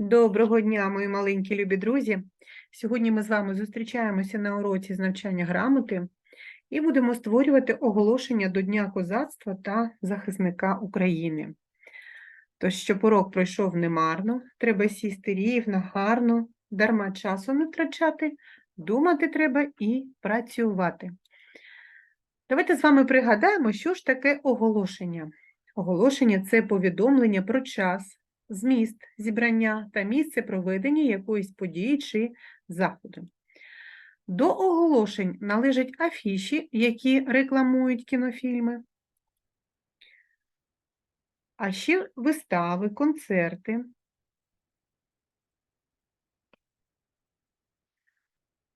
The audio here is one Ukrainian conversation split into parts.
Доброго дня, мої маленькі любі друзі. Сьогодні ми з вами зустрічаємося на уроці з навчання грамоти і будемо створювати оголошення до Дня козацтва та захисника України. Тож, щоб урок пройшов немарно, треба сісти рівно, гарно, дарма часу не втрачати, думати треба і працювати. Давайте з вами пригадаємо, що ж таке оголошення. Оголошення це повідомлення про час, зміст зібрання та місце проведення якоїсь події чи заходу. До оголошень належать афіші, які рекламують кінофільми, а ще вистави, концерти.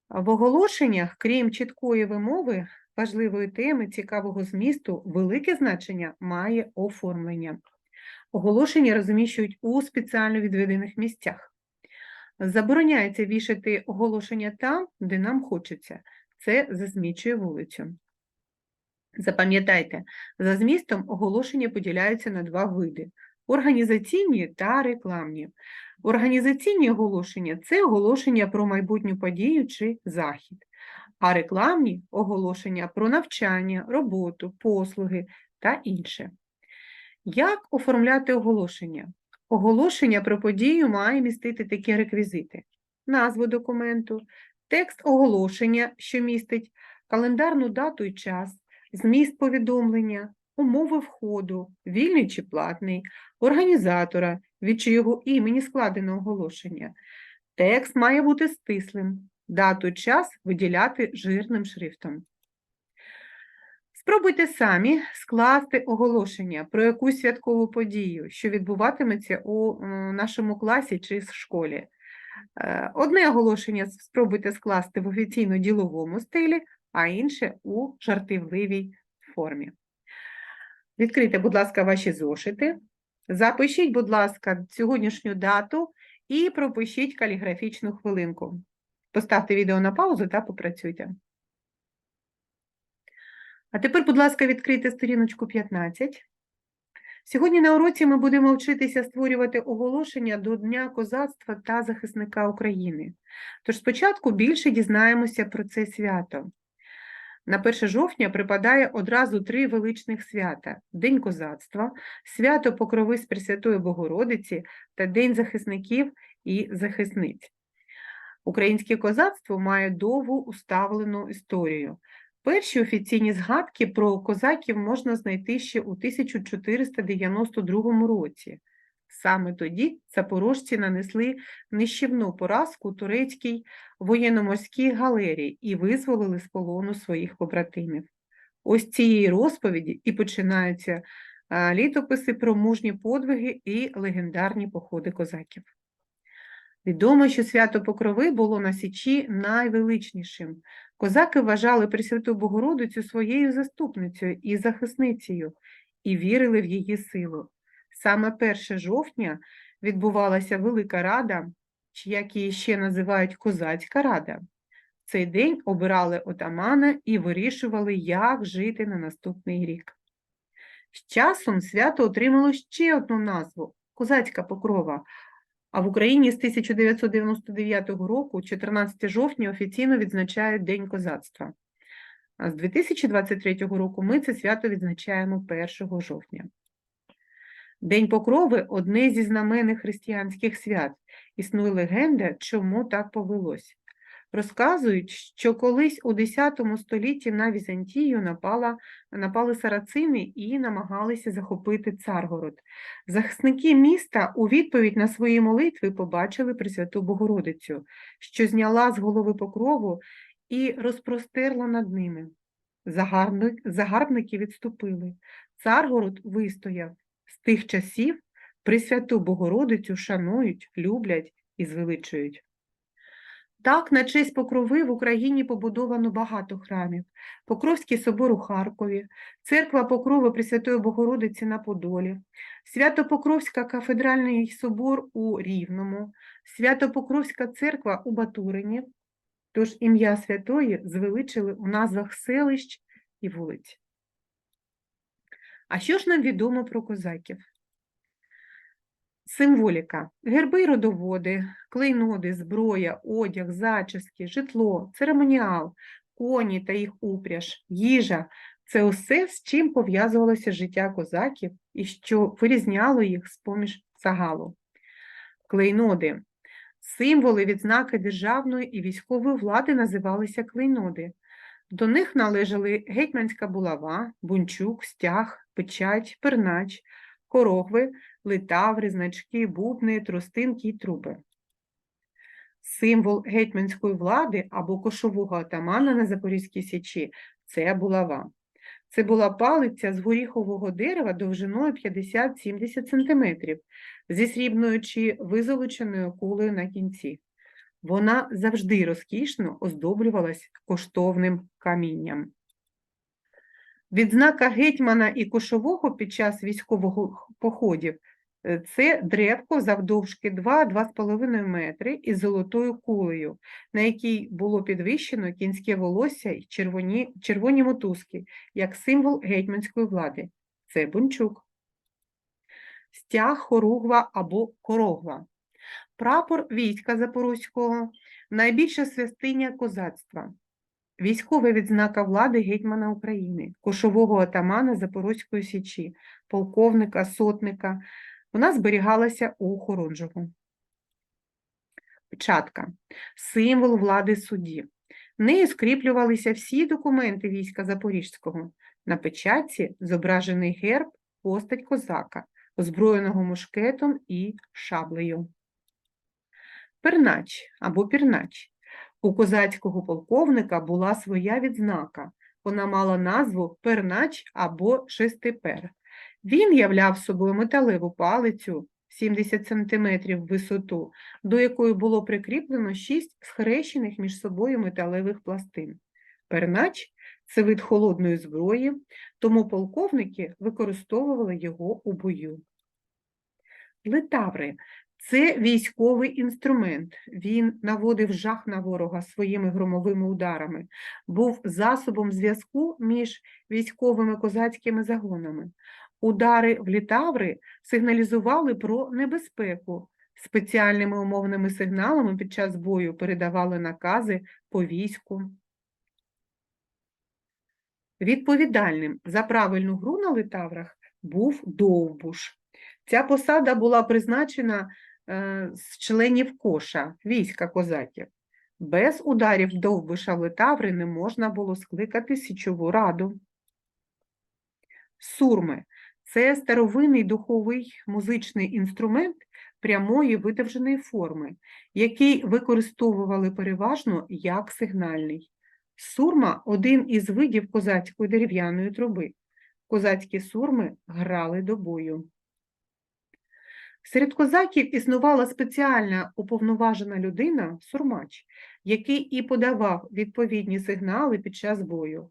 В оголошеннях, крім чіткої вимови, важливої теми, цікавого змісту, велике значення має оформлення. Оголошення розміщують у спеціально відведених місцях. Забороняється вішати оголошення там, де нам хочеться. Це засмічує вулицю. Запам'ятайте, за змістом оголошення поділяються на два види: організаційні та рекламні. Організаційні оголошення це оголошення про майбутню подію чи захід, а рекламні оголошення про навчання, роботу, послуги та інше. Як оформляти оголошення? Оголошення про подію має містити такі реквізити: назву документу, текст оголошення, що містить календарну дату і час, зміст повідомлення, умови входу, вільний чи платний, організатора, від чого імені складено оголошення. Текст має бути стислим, дату час виділяти жирним шрифтом. Спробуйте самі скласти оголошення про якусь святкову подію, що відбуватиметься у нашому класі чи в школі. Е, Одне оголошення спробуйте скласти в офіційно-діловому стилі, а інше у жартівливій формі. Відкрийте, будь ласка, ваші зошити. Запишіть, будь ласка, сьогоднішню дату і пропишіть каліграфічну хвилинку. Поставте відео на паузу та попрацюйте. А тепер, будь ласка, відкрийте сторіночку 15. Сьогодні на уроці ми будемо вчитися створювати оголошення до Дня козацтва та захисника України. Тож спочатку більше дізнаємося про це свято. На 1 жовтня припадає одразу три величних свята: День козацтва, свято Покрови з Пресвятої Богородиці та День захисників і захисниць. Українське козацтво має довгу уставлену історію. Перші офіційні згадки про козаків можна знайти ще у 1492 році. Саме тоді запорожці нанесли нищівну поразку турецькій воєнно-морській галерії і визволили з полону своїх побратимів. Ось цієї розповіді і починаються літописи про мужні подвиги і легендарні походи козаків. Відомо, що свято Покрови було на Січі найвеличнішим. Козаки вважали Пресвяту Богородицю своєю заступницею і захисницею і вірили в її силу. Саме 1 жовтня відбувалася Велика Рада, чи як її ще називають Козацька Рада. В цей день обирали отамана і вирішували, як жити на наступний рік. З часом свято отримало ще одну назву Козацька Покрова, а в Україні з 1999 року, 14 жовтня, офіційно відзначають День козацтва. А з 2023 року ми це свято відзначаємо 1 жовтня. День Покрови одне зі знаменних християнських свят. Існує легенда, чому так повелось. Розказують, що колись у X столітті на Візантію напала, напали сарацини і намагалися захопити Царгород. Захисники міста у відповідь на свої молитви побачили Пресвяту Богородицю, що зняла з голови покрову і розпростерла над ними. Загарбник, загарбники відступили. Царгород вистояв. З тих часів Пресвяту Богородицю шанують, люблять і звеличують. Так, на честь Покрови в Україні побудовано багато храмів. Покровський собор у Харкові, церква Покрови Пресвятої Богородиці на Подолі, Свято-Покровська кафедральний собор у Рівному, Свято-Покровська церква у Батурині. Тож ім'я святої звеличили у назвах селищ і вулиць. А що ж нам відомо про козаків? Символіка. Герби родоводи, клейноди, зброя, одяг, зачіски, житло, церемоніал, коні та їх упряж, їжа це усе, з чим пов'язувалося життя козаків і що вирізняло їх з-поміж загалу. Клейноди. Символи відзнаки державної і військової влади називалися клейноди. До них належали гетьманська булава, бунчук, стяг, печать, пернач, корогви, литаври, значки, бубни, тростинки і труби. Символ гетьманської влади або кошового атамана на Запорізькій січі це булава. Це була палиця з горіхового дерева довжиною 50-70 см зі срібною чи визолоченою кулею на кінці. Вона завжди розкішно оздоблювалась коштовним камінням. Відзнака гетьмана і кошового під час військових походів е, це древко завдовжки 2-2,5 метри із золотою кулею, на якій було підвищено кінське волосся й червоні, червоні мотузки, як символ гетьманської влади. Це бунчук. Стяг, хоругва або корогва. Прапор війська Запорозького найбільша святиня козацтва. Військова відзнака влади гетьмана України, кошового атамана Запорозької січі, полковника, сотника. Вона зберігалася у Хорунжого. Печатка. Символ влади судді. Нею скріплювалися всі документи війська Запорізького. На печатці зображений герб, постать козака, озброєного мушкетом і шаблею. Пернач або пірнач. У козацького полковника була своя відзнака. Вона мала назву пернач або шестипер. Він являв собою металеву палицю 70 см висоту, до якої було прикріплено шість схрещених між собою металевих пластин. Пернач це вид холодної зброї, тому полковники використовували його у бою. Литаври це військовий інструмент. Він наводив жах на ворога своїми громовими ударами, був засобом зв'язку між військовими козацькими загонами. Удари в літаври сигналізували про небезпеку. Спеціальними умовними сигналами під час бою передавали накази по війську. Відповідальним за правильну гру на литаврах був довбуш. Ця посада була призначена з членів коша, війська козаків. Без ударів довбиша литаври не можна було скликати січову раду. Сурми це старовинний духовий музичний інструмент прямої видовженої форми, який використовували переважно як сигнальний. Сурма один із видів козацької дерев'яної труби. Козацькі сурми грали до бою. Серед козаків існувала спеціальна уповноважена людина, сурмач, який і подавав відповідні сигнали під час бою.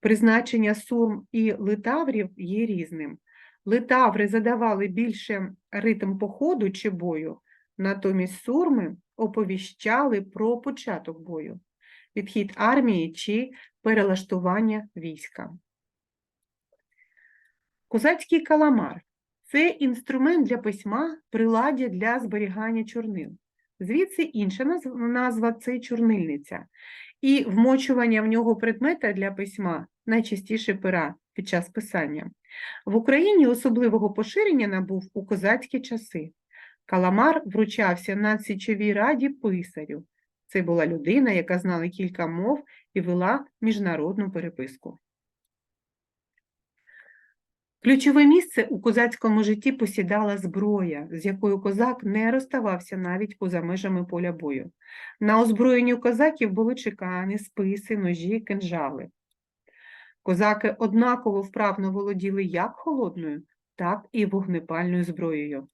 Призначення сурм і литаврів є різним. Литаври задавали більше ритм походу чи бою, натомість сурми оповіщали про початок бою, відхід армії чи перелаштування війська. Козацький каламар це інструмент для письма, приладдя для зберігання чорнил. Звідси інша назв- назва це чорнильниця. І вмочування в нього предмета для письма, найчастіше пера під час писання. В Україні особливого поширення набув у козацькі часи. Каламар вручався на Січовій раді писарю. Це була людина, яка знала кілька мов і вела міжнародну переписку. Ключове місце у козацькому житті посідала зброя, з якою козак не розставався навіть поза межами поля бою. На озброєнні козаків були чекани, списи, ножі, кинжали. Козаки однаково вправно володіли як холодною, так і вогнепальною зброєю.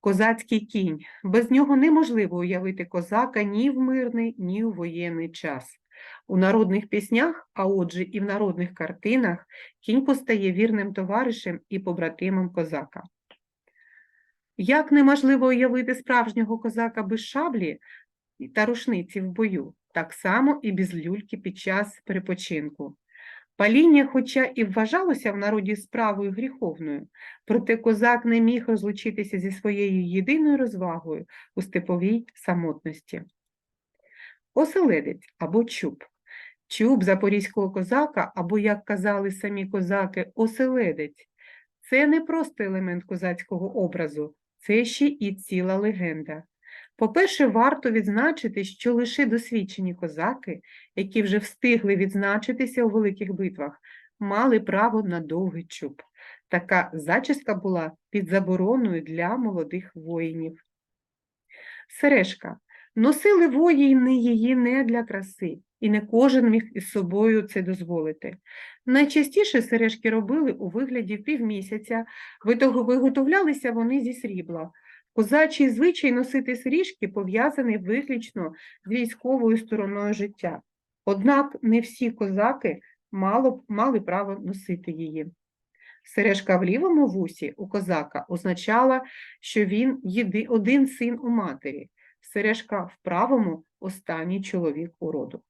Козацький кінь. Без нього неможливо уявити козака ні в мирний, ні у воєнний час. У народних піснях, а отже і в народних картинах, кінь постає вірним товаришем і побратимом козака. Як неможливо уявити справжнього козака без шаблі та рушниці в бою, так само і без люльки під час перепочинку. Паління, хоча і вважалося в народі справою гріховною, проте козак не міг розлучитися зі своєю єдиною розвагою у степовій самотності. Оселедець або чуб. Чуб запорізького козака, або, як казали самі козаки, оселедець. Це не просто елемент козацького образу, це ще і ціла легенда. По-перше, варто відзначити, що лише досвідчені козаки, які вже встигли відзначитися у великих битвах, мали право на довгий чуб. Така зачіска була під забороною для молодих воїнів. Сережка. Носили воїни її не для краси, і не кожен міг із собою це дозволити. Найчастіше сережки робили у вигляді півмісяця, виготовлялися вони зі срібла. Козачий звичай носити сріжки пов'язаний виключно з військовою стороною життя. Однак не всі козаки мало, мали право носити її. Сережка в лівому вусі у козака означала, що він єди, один син у матері, сережка в правому останній чоловік у роду.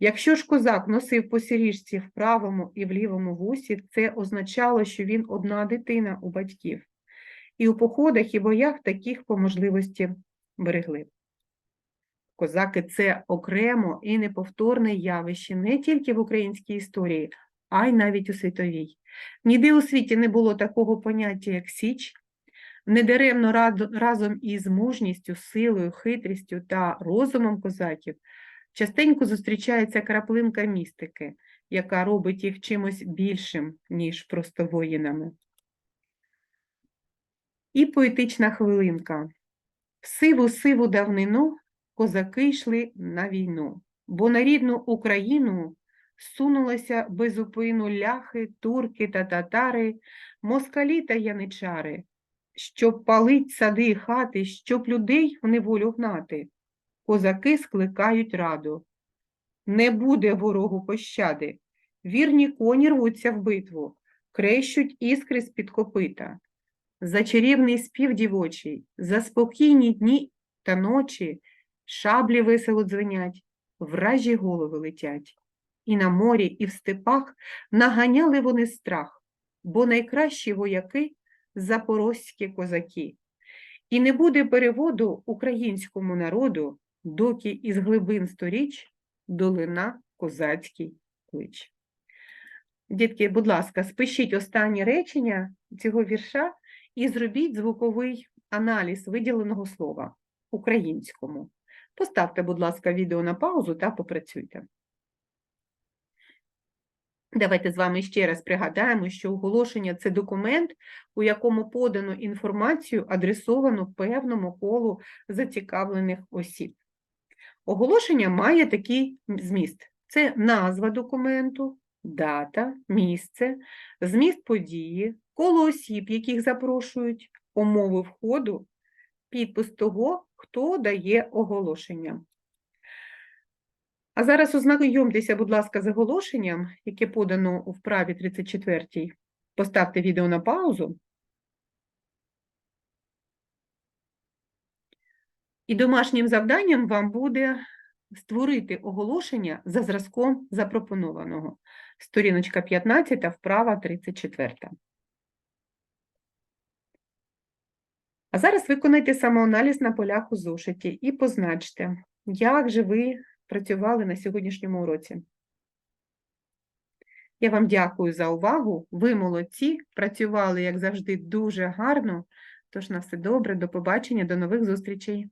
Якщо ж козак носив по сиріжці в правому і в лівому вусі, це означало, що він одна дитина у батьків. І у походах і боях таких по можливості берегли. Козаки це окремо і неповторне явище не тільки в українській історії, а й навіть у світовій. Ніде у світі не було такого поняття, як Січ. Недаремно разом із мужністю, силою, хитрістю та розумом козаків частенько зустрічається краплинка містики, яка робить їх чимось більшим, ніж просто воїнами. І поетична хвилинка. В сиву-сиву давнину козаки йшли на війну, бо на рідну Україну сунулися без упину ляхи, турки та татари, москалі та яничари, щоб палить сади і хати, щоб людей в неволю гнати. Козаки скликають раду. Не буде ворогу пощади. Вірні коні рвуться в битву, крещуть іскри з-під копита. За чарівний спів дівочий, за спокійні дні та ночі, шаблі весело дзвенять, вражі голови летять. І на морі, і в степах наганяли вони страх, бо найкращі вояки запорозькі козаки. І не буде переводу українському народу, доки із глибин сторіч долина козацький клич. Дітки, будь ласка, спишіть останні речення цього вірша і зробіть звуковий аналіз виділеного слова українському. Поставте, будь ласка, відео на паузу та попрацюйте. Давайте з вами ще раз пригадаємо, що оголошення це документ, у якому подано інформацію, адресовану певному колу зацікавлених осіб. Оголошення має такий зміст: це назва документу, дата, місце, зміст події, коло осіб, яких запрошують, умови входу, підпис того, хто дає оголошення. А зараз ознайомтеся, будь ласка, з оголошенням, яке подано у вправі 34. Поставте відео на паузу. І домашнім завданням вам буде створити оголошення за зразком запропонованого. Сторіночка 15, вправа 34. А зараз виконайте самоаналіз на полях у зошиті і позначте, як же ви працювали на сьогоднішньому уроці. Я вам дякую за увагу. Ви молодці, працювали, як завжди, дуже гарно. Тож на все добре, до побачення, до нових зустрічей.